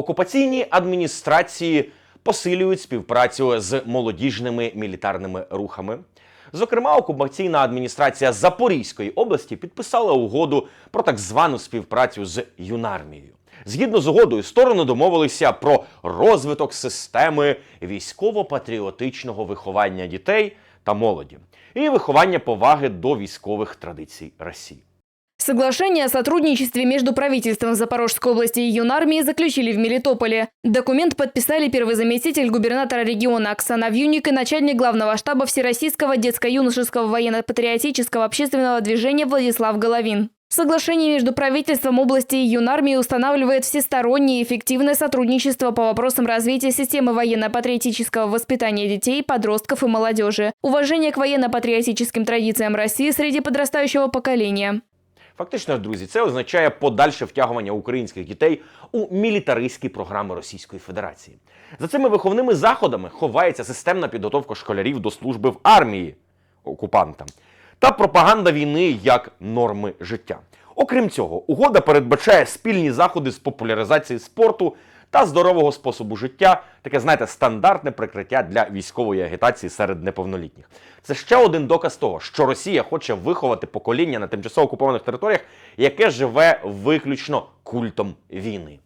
Окупаційні адміністрації посилюють співпрацю з молодіжними мілітарними рухами. Зокрема, окупаційна адміністрація Запорізької області підписала угоду про так звану співпрацю з юнармією. Згідно з угодою, сторони домовилися про розвиток системи військово-патріотичного виховання дітей та молоді і виховання поваги до військових традицій Росії. Соглашение о сотрудничестве между правительством Запорожской области и юнармией заключили в Мелитополе. Документ подписали первый заместитель губернатора региона Оксана Вьюник и начальник главного штаба Всероссийского детско-юношеского военно-патриотического общественного движения Владислав Головин. Соглашение между правительством области и юнармией устанавливает всестороннее и эффективное сотрудничество по вопросам развития системы военно-патриотического воспитания детей, подростков и молодежи, уважение к военно-патриотическим традициям России среди подрастающего поколения. Фактично, друзі, це означає подальше втягування українських дітей у мілітаристські програми Російської Федерації. За цими виховними заходами ховається системна підготовка школярів до служби в армії окупанта та пропаганда війни як норми життя. Окрім цього, угода передбачає спільні заходи з популяризації спорту та здорового способу життя, таке, знаєте, стандартне прикриття для військової агітації серед неповнолітніх. Це ще один доказ того, що Росія хоче виховати покоління на тимчасово окупованих територіях, яке живе виключно культом війни.